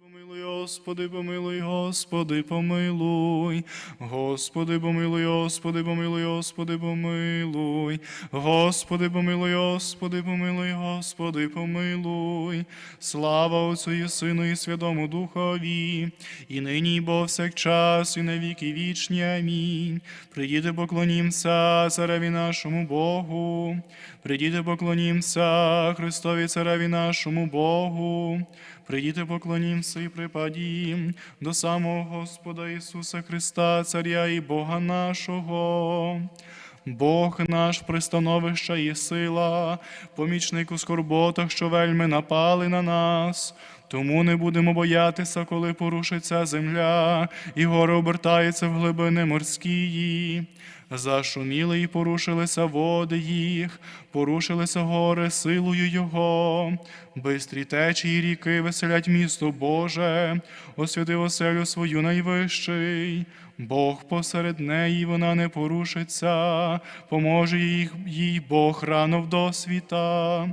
Помилуй, Господи, помилуй, Господи, помилуй, Господи, помилуй, Господи, помилуй, Господи, помилуй, Господи, помилуй, Господи, помилуй, Господи, помилуй, слава Отцю і Сину, і Святому Духові, і нині, і повсякчас, і на віки вічні. Амінь. Придіти поклонімся цареві нашому Богу, придіти поклонімся Христові цареві нашому Богу. Придіти поклонімся і припадім до самого Господа Ісуса Христа, Царя і Бога нашого. Бог наш пристановища і сила, помічник у скорботах, що вельми напали на нас. Тому не будемо боятися, коли порушиться земля, і гори обертаються в глибини морські. Зашуміли і порушилися води їх, порушилися гори силою Його, бистрі течії ріки веселять місто Боже, освяти оселю свою найвищий. Бог посеред неї вона не порушиться, поможе їй, їй Бог рано в досвіта.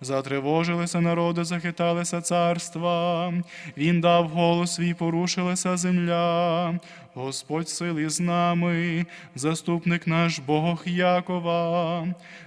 Затривожилися народи, захиталися царства. Він дав голос свій, порушилася земля. Господь сили з нами, заступник наш Бог Якова.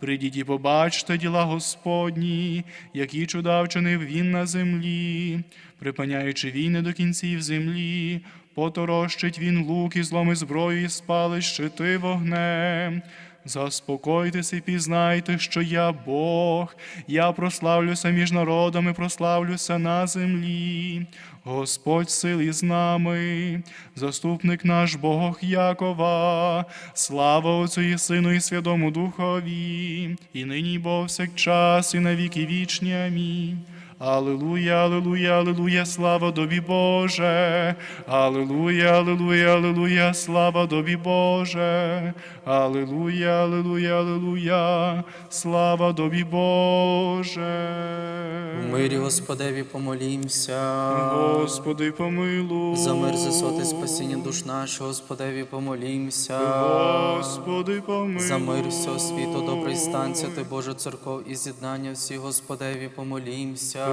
Придіть і побачте діла Господні, які чуда вчинив він на землі, припиняючи війни до кінців землі, поторощить він лук і зломи зброю, і спалить щити вогнем. Заспокойтесь і пізнайте, що я Бог, я прославлюся між народами, прославлюся на землі. Господь сили з нами, заступник наш Бог Якова, слава Отцю і Сину, і Святому Духові, і нині, і повсякчас, і на віки вічні. Амінь. Аллилуйя, аллилуйя, аллилуйя, слава тобі, Боже. Аллилуйя, аллилуйя, аллилуйя, слава тобі, Боже. Аллилуйя, аллилуйя, аллилуйя, слава тобі, Боже. В мирі Господеві помолімся. Господи, помилуй. За мир засоти спасіння душ наших, Господеві помолімся. Господи, помилуй. За мир всього світу, добрий стан, ти Боже церков і з'єднання всіх, Господеві помолімся.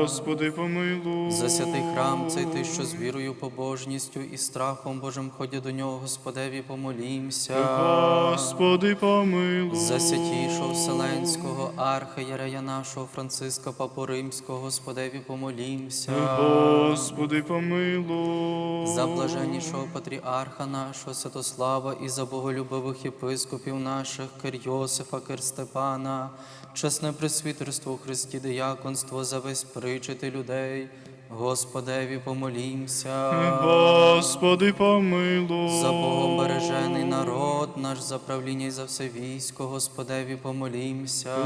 Господи, помилуй. За святий храм, цей ти, що з вірою, побожністю і страхом Божим ході до нього, Господеві помолімся. Господи, помилуй. За святішого Вселенського архиєрея нашого Франциска Папу Римського, Господеві помолімся. Господи, помилуй. За блаженнішого патріарха нашого Святослава і за боголюбивих єпископів наших Кир Йосифа, Кир Степана, чесне пресвітерство у Христі, дияконство зависпричити людей, Господеві помолімся. Господи, помилуй. За Богом бережений народ наш, за правління і за все військо, Господеві помолімся.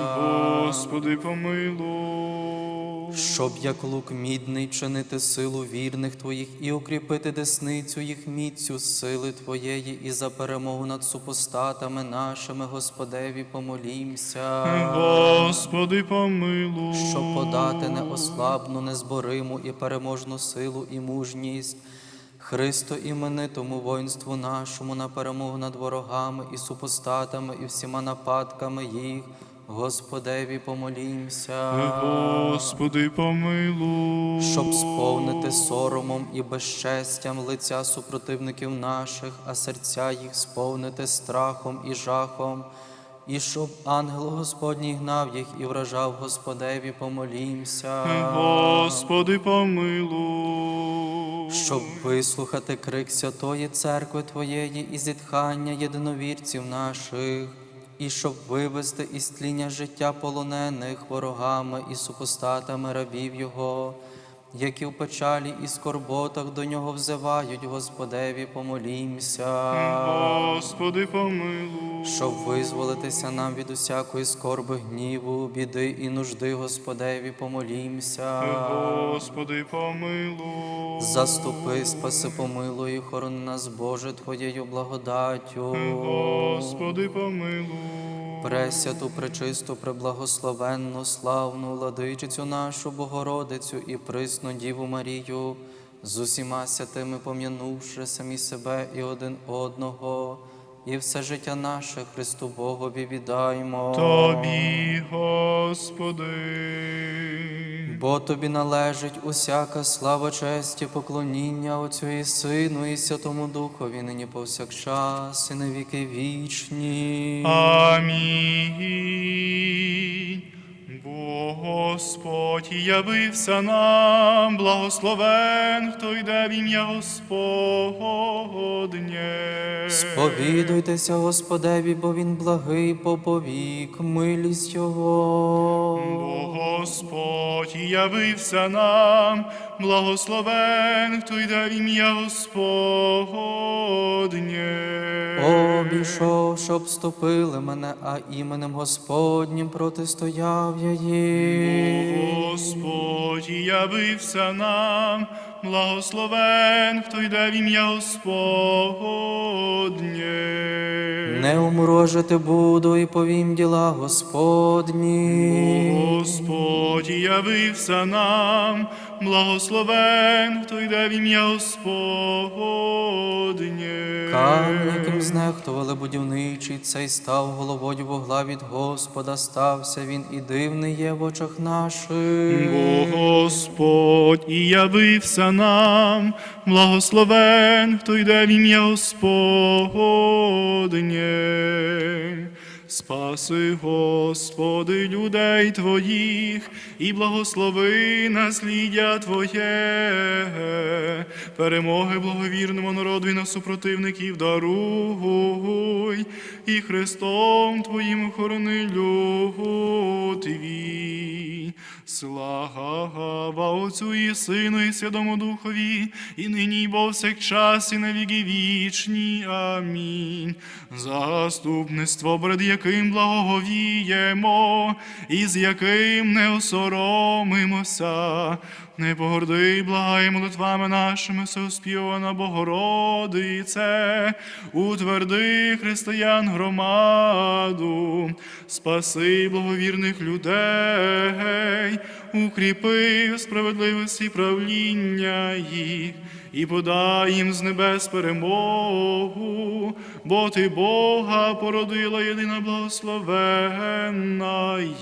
Господи, помилуй. Щоб як лук мідний чинити силу вірних Твоїх і укріпити десницю їх міцю сили Твоєї, і за перемогу над супостатами нашими, Господеві, помолімся. Господи, помилуй. Щоб подати неослабну, незбориму і переможну силу і мужність. Христо іменитому воїнству нашому на перемогу над ворогами і супостатами, і всіма нападками їх, Господеві помолімся. Господи, помилуй. щоб сповнити соромом і безчестям лиця супротивників наших, а серця їх сповнити страхом і жахом, і щоб ангел Господній гнав їх і вражав Господеві, помолімся, Господи, помилуй. щоб вислухати крик Святої Церкви Твоєї і зітхання єдиновірців наших. І щоб вивести із тління життя полонених ворогами і супостатами рабів Його, які в печалі і скорботах до нього взивають, Господеві, помолімся, Господи, помилуй. щоб визволитися нам від усякої скорби, гніву, біди і нужди, Господеві, помолімся. Господи, помилуй. Заступи, спаси, помилуй, хорони нас, Боже, Твоєю благодаттю. Господи, помилуй. Пресвяту, пречисту, преблагословенну, славну владичицю нашу Богородицю і присну Діву Марію, з усіма святими пом'янувши самі себе і один одного, і все життя наше Христу Богові віддаймо. Тобі, Господи. Бо тобі належить усяка слава, честь і поклоніння Отцю і Сину, і Святому Духові, нині повсякчас, і на віки вічні. Амінь. Бо Господь явився нам, благословен, хто йде в ім'я Господнє. Сповідуйтеся Господеві, бо Він благий поповік, милість Його. Бо Господь явився нам, благословен, хто йде в ім'я Господнє. Обійшов, щоб вступили мене, а іменем Господнім протистояв я їм. Господь явився нам, благословен, хто йде в ім'я Господнє. Не умрожити буду і повім діла Господні. Господь явився нам, благословен, хто йде в ім'я Господнє. Кам'яким знехтували будівничий, цей став головою вогла від Господа, стався він і дивний є в очах наших. Бо Господь і явився нам, благословен, хто йде в ім'я Господнє. Спаси, Господи, людей Твоїх, і благослови насліддя Твоє, перемоги благовірному народу і на супротивників даруй, і Христом Твоїм охорони люд Твій. Слава Отцю і Сину, і Святому Духові, і нині, і повсякчас, і на віки вічні. Амінь. Заступництво, перед яким благовіємо, і з яким не осоромимося. Не погорди, благай молитвами нашими, соспівана Богородице, утверди християн громаду, спаси благовірних людей, укріпи справедливості правління їх. І подай їм з небес перемогу, бо ти Бога породила єдина благословенна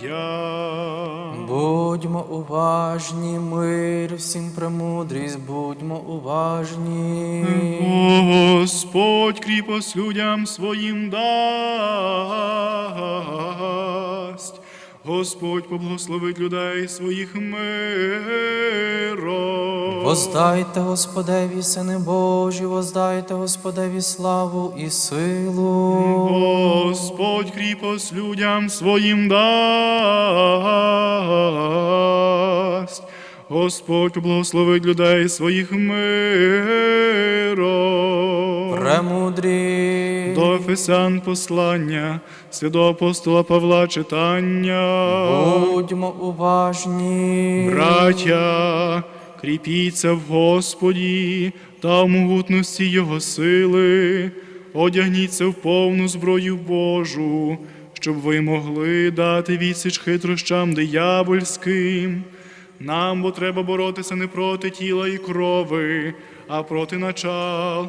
я. Будьмо уважні, мир, всім премудрість, будьмо уважні. Господь кріпость людям своїм дасть. Господь поблагословить людей своїх миром. Воздайте Господеві, сини Божі, воздайте Господеві славу і силу. Господь кріпость людям своїм дасть. Господь поблагословить людей своїх миром. Премудрі. До Ефесян послання, святого апостола Павла читання. Будьмо уважні. Браття, кріпіться в Господі та в могутності Його сили, одягніться в повну зброю Божу, щоб ви могли дати відсіч хитрощам диявольським. Нам бо треба боротися не проти тіла і крови, а проти начал,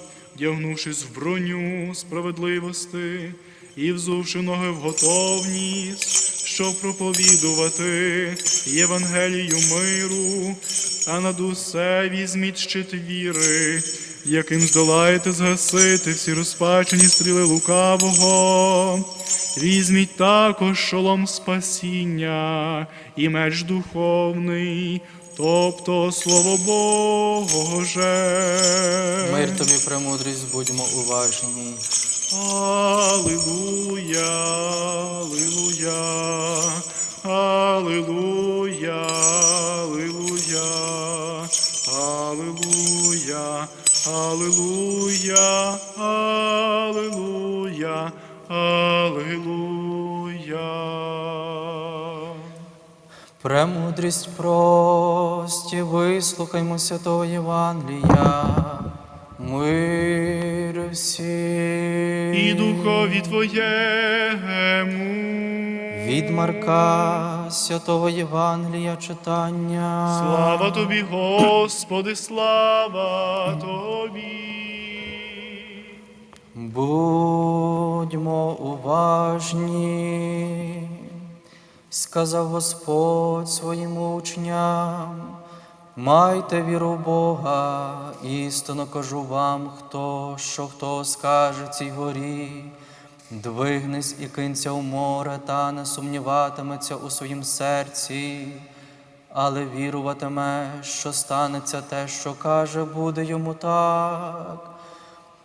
вдягнувшись в броню справедливости і взувши ноги в готовність, щоб проповідувати Євангелію миру, а над усе візьміть щит віри, яким здолаєте згасити всі розпачені стріли лукавого. Візьміть також шолом спасіння і меч духовний, тобто слово Боже. Мир тобі, премудрість, будьмо уважні. Аллилуйя, Аллилуйя, Аллилуйя, Аллилуйя, Аллилуйя, Аллилуйя, Аллилуйя, Аллилуйя. Премудрість про милості, вислухаймо святого Євангелія. Мир всім. І духові Твоєму. Від Марка святого Євангелія читання. Слава Тобі, Господи, слава Тобі. Будьмо уважні, сказав Господь своїм учням, майте віру в Бога, істинно кажу вам, хто, що хто скаже цій горі, двигнись і кинься у море, та не сумніватиметься у своїм серці, але віруватиме, що станеться те, що каже, буде йому так.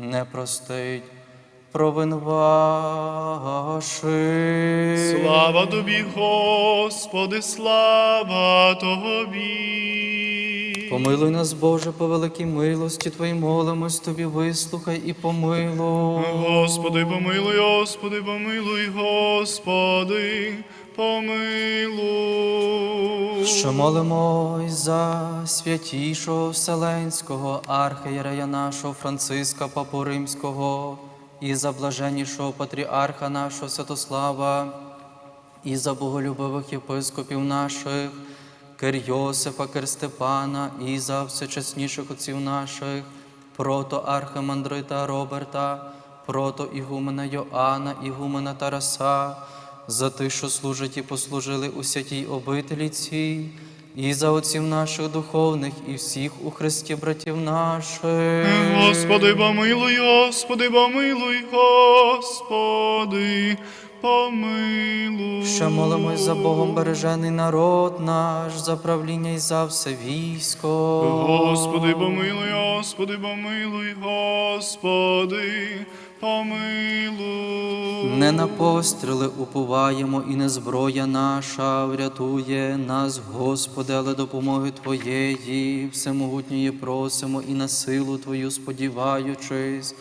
не простить провин ваших. Слава Тобі, Господи, слава Тобі. Помилуй нас, Боже, по великій милості Твоїй молимось Тобі, вислухай і помилуй. Господи, помилуй, Господи, помилуй, Господи, помилуй. Що молимось за святішого Вселенського архієрея нашого Франциска Папу Римського, і за блаженнішого патріарха нашого Святослава, і за боголюбивих єпископів наших, Кир Йосифа, Кир Степана, і за всечесніших отців наших, прото архимандрита Роберта, прото Ігумена Йоанна, Ігумена Тараса, за тих, що служать і послужили у святій обителі цій, і за отців наших духовних, і всіх у Христі братів наших. Господи, помилуй, Господи, помилуй, Господи, помилуй. Ще молимось за Богом бережений народ наш, за правління і за все військо. Господи, помилуй, Господи, помилуй, Господи, помилуй. Не на постріли уповаємо, і не зброя наша врятує нас, Господи, але допомоги Твоєї, всемогутньої просимо і на силу Твою сподіваючись.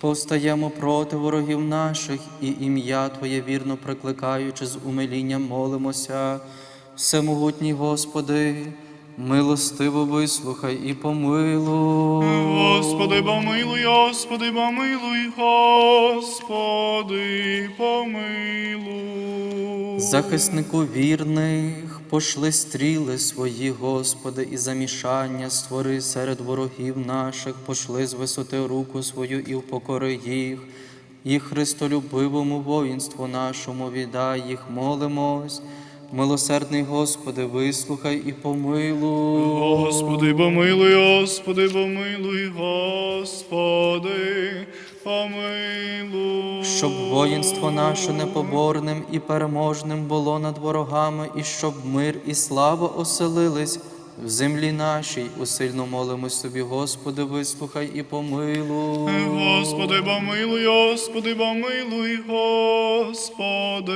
Повстаємо проти ворогів наших і ім'я Твоє вірно прикликаючи з умилінням молимося. Всемогутній Господи, милостиво вислухай і помилуй. Господи, помилуй, Господи, помилуй, Господи, помилуй. Захиснику вірних, пошли стріли свої, Господи, і замішання створи серед ворогів наших, пошли з висоти руку свою і впокори їх, і Христолюбивому воїнству нашому віддай їх, молимось. Милосердний Господи, вислухай і помилуй. Господи, помилуй, Господи, помилуй, Господи, помилуй. Щоб воїнство наше непоборним і переможним було над ворогами, і щоб мир і слава оселились в землі нашій. Усильно молимось тобі, Господи, вислухай і помилуй. Господи, помилуй, Господи, помилуй, Господи,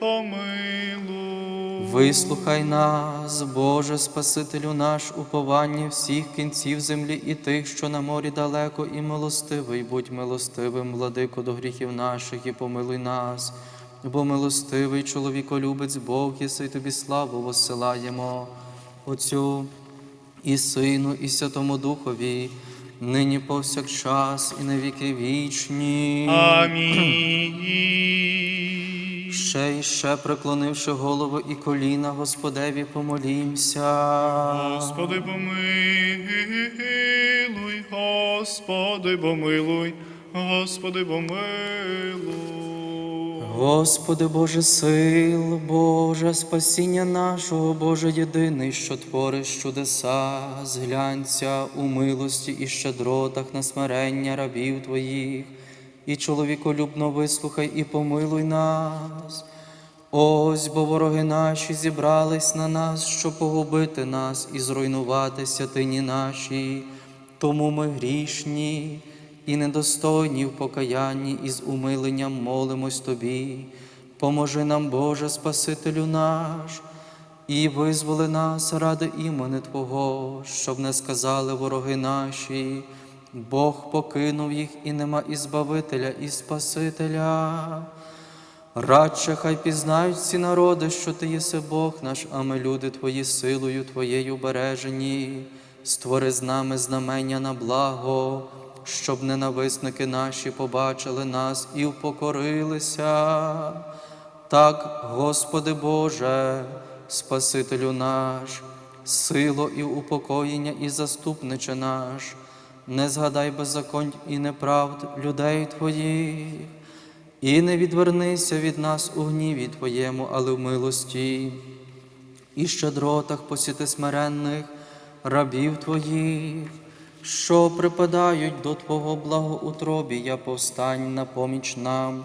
помилуй. Вислухай нас, Боже Спасителю наш, уповання всіх кінців землі і тих, що на морі далеко, і милостивий, будь милостивим, владико до гріхів наших, і помилуй нас, бо милостивий чоловіколюбець Бог, єси тобі славу воссилаємо, Отцю і Сину, і Святому Духові, нині повсякчас, і на віки вічні. Амінь. Ще й ще преклонивши голову і коліна, Господеві помолімся. Господи, помилуй, Господи, помилуй, Господи, помилуй. Господи Боже сил, Боже спасіння нашого, Боже єдиний, що твориш чудеса, зглянься у милості і щедротах на смирення рабів Твоїх, і чоловіколюбно вислухай і помилуй нас. Ось бо вороги наші зібрались на нас, щоб погубити нас і зруйнувати святині наші. Тому ми грішні і недостойні в покаянні і з умиленням молимось Тобі. Поможи нам, Боже, Спасителю наш, і визволи нас ради імени Твого, щоб не сказали вороги наші. Бог покинув їх і нема і Збавителя, і Спасителя. Радше хай пізнають всі народи, що ти єси Бог наш, а ми люди Твої силою Твоєю бережені. Створи з нами знамення на благо, щоб ненависники наші побачили нас і впокорилися. Так, Господи Боже, Спасителю наш, сило і упокоєння і заступниче наш, не згадай беззаконь і неправд людей Твоїх. І не відвернися від нас у гніві Твоєму, але в милості, і щедротах посіти смиренних рабів Твоїх, що припадають до Твого благоутробі, я повстань на поміч нам,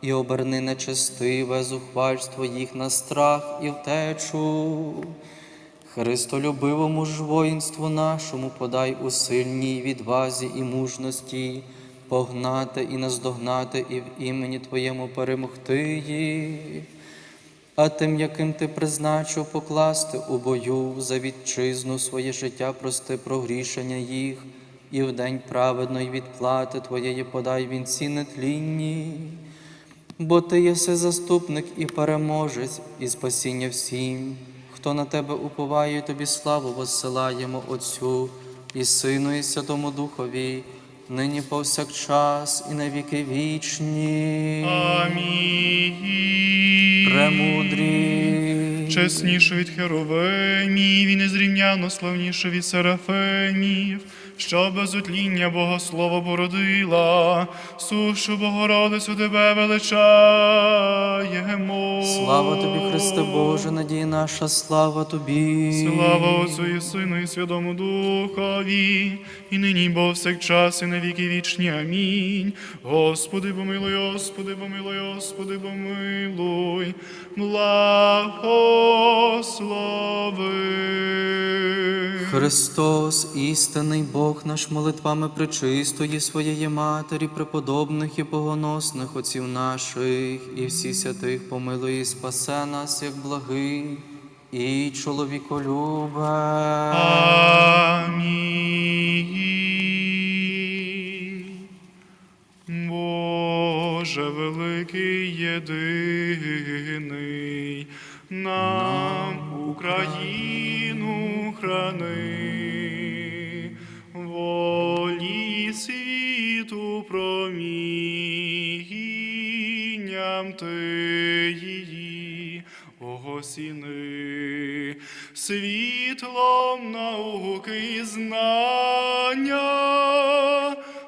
і оберни нечестиве зухвальство їх на страх і втечу. Христолюбивому ж воїнству нашому подай у сильній відвазі і мужності, погнати і наздогнати, і в імені Твоєму перемогти їх. А тим, яким ти призначив покласти у бою за вітчизну своє життя, прости прогрішення їх, і в день праведної відплати Твоєї подай вінці нетлінні. Бо ти єси заступник і переможець, і спасіння всім, хто на тебе уповає, тобі славу воссилаємо Отцю і Сину, і Святому Духові, нині повсякчас і на віки вічні. Амінь. Премудрі. Чесніше від херовимів і незрівняно славніше від серафимів, що без утління Богослова породила, сушу Богородицю тебе величаємо. Слава тобі, Христе Боже, надія наша, слава тобі. Слава Отцю і Сину і Святому Духові, і нині, і повсякчас, і на віки вічні. Амінь. Господи, помилуй, Господи, помилуй, Господи, помилуй, благослови. Христос, істинний Бог наш молитвами пречистої своєї Матері, преподобних і богоносних отців наших, і всі святих помилуй і спасе нас, як благий і чоловіколюбе. Амінь. Боже великий єдиний, нам Україну храни, ти її огосіни, світлом науки і знання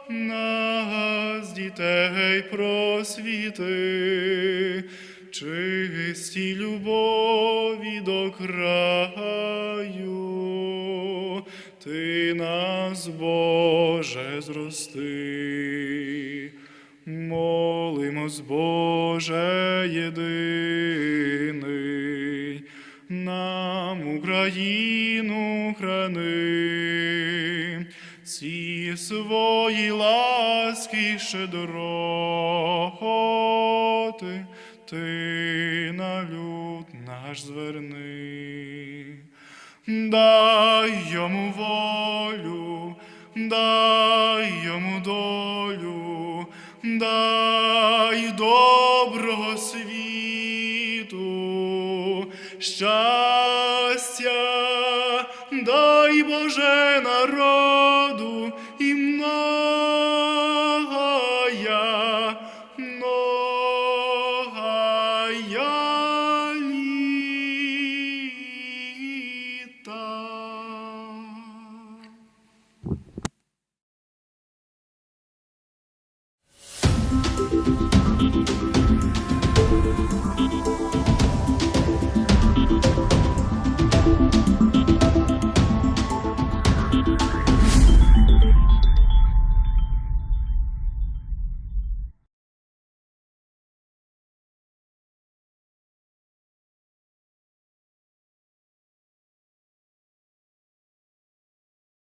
нас, дітей, просвіти, чисті любові до краю, ти нас, Боже, зрости. Молимось, Боже єдиний, нам Україну храни, ці свої ласки щедроти, ти на люд наш зверни. Дай йому волю, дай йому долю, дай щастя, дай Боже народу і многая, многая.